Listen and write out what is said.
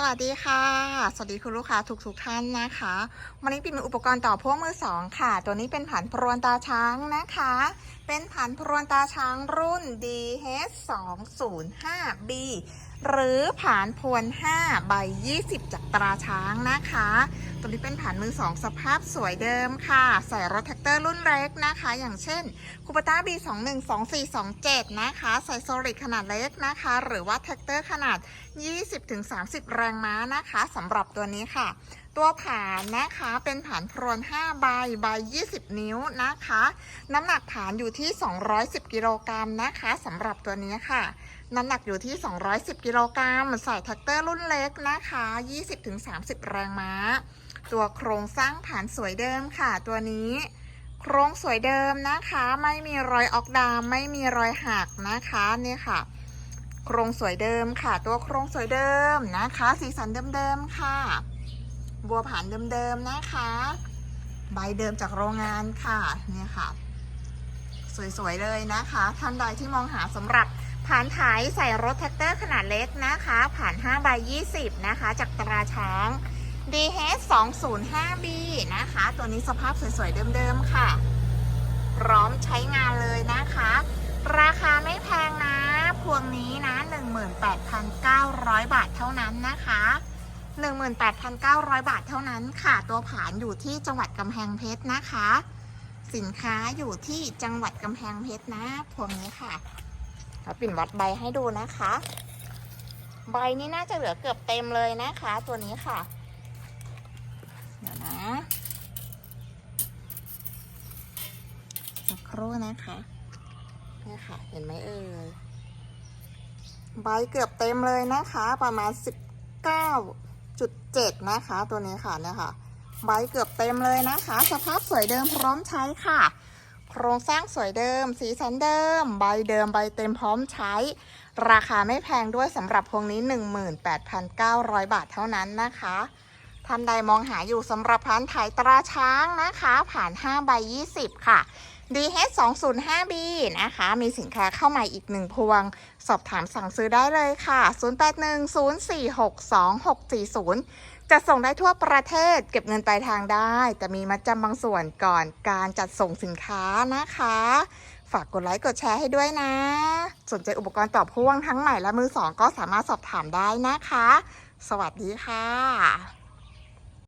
สวัสดีค่ะ สวัสดีคุณลูกค้าทุกทุกๆท่านนะคะ วันนี้ปิดมีอุปกรณ์ต่อพ่วงมือสองค่ะ ตัวนี้เป็นผันพรวนตาช้างนะคะ เป็นผันพรวนตาช้างรุ่น DH 2 0 5 B หรือผ่านพวน5ใบ 20 จากตราช้างนะคะ ตัวนี้เป็นผ่านมือสองสภาพสวยเดิมค่ะ ใส่รถแท็กเตอร์รุ่นเล็กนะคะ อย่างเช่นคูปต้า B 2 1 2 4 2 7นะคะ ใส่โซลิดขนาดเล็กนะคะ หรือว่าแท็กเตอร์ขนาด 20-30 แรงม้านะคะสำหรับตัวนี้ค่ะตัวผานนะคะเป็นผานพรวน5ใบใบ 20 นิ้วนะคะ น้ำหนักผานอยู่ที่ 210 กิโลกรัมนะคะสำหรับตัวนี้ค่ะ น้ำหนักอยู่ที่ 210 กิโลกรัมใส่แท็กเตอร์รุ่นเล็กนะคะ 20-30 แรงม้า ตัวโครงสร้างผานสวยเดิมค่ะ ตัวนี้โครงสวยเดิมนะคะ ไม่มีรอยออกดามไม่มีรอยหักนะคะเนี่ยค่ะ โครงสวยเดิมค่ะ ตัวโครงสวยเดิมนะคะ สีสันเดิมๆค่ะ บัวผ่านเดิมๆนะคะ ใบเดิมจากโรงงานค่ะเนี่ยค่ะ สวยๆเลยนะคะ ท่านใดที่มองหาสำหรับผ่านถ่ายใส่รถแท็กเตอร์ขนาดเล็กนะคะ ผ่าน5ใบ20 นะคะ จากตราช้าง DH 205B นะคะ ตัวนี้สภาพสวยๆเดิมๆค่ะ พร้อมใช้งานเลยนะคะ ราคาไม่แพงนะ พวงนี้นะ 18,900 บาทเท่านั้นนะคะ 18,900 บาทเท่านั้นค่ะ ตัวผานอยู่ที่จังหวัดกำแพงเพชรนะคะ สินค้าอยู่ที่จังหวัดกำแพงเพชรนะพวงนี้ค่ะเราปิ่นวัดใบให้ดูนะคะ ใบนี้น่าจะเหลือเกือบเต็มเลยนะคะ ตัวนี้ค่ะ เดี๋ยวนะสักครู่นะคะนี่ค่ะ เห็นไหมเอ่ยใบเกือบเต็มเลยนะคะ ประมาณ 19.7นะคะ ตัวนี้ค่ะเนี่ยค่ะ ใบเกือบเต็มเลยนะคะ สภาพสวยเดิมพร้อมใช้ค่ะ โครงสร้างสวยเดิม สีสันเดิม ใบเดิมใบเต็มพร้อมใช้ ราคาไม่แพงด้วยสำหรับพวงนี้ 18,900 บาทเท่านั้นนะคะ ท่านใดมองหาอยู่สำหรับพันถ่ายตราช้างนะคะ ผ่าน5ใบ20 ค่ะ DH 2 0 5 B นะคะ มีสินค้าเข้าใหม่อีกหนึ่งพวง สอบถามสั่งซื้อได้เลยค่ะ 0810462640จะส่งได้ทั่วประเทศเก็บเงินปลายทางได้ แต่มีมัดจำบางส่วนก่อนการจัดส่งสินค้านะคะ ฝากกดไลค์กดแชร์ให้ด้วยนะ สนใจอุปกรณ์ต่อพ่วงทั้งใหม่และมือสองก็สามารถสอบถามได้นะคะ สวัสดีค่ะ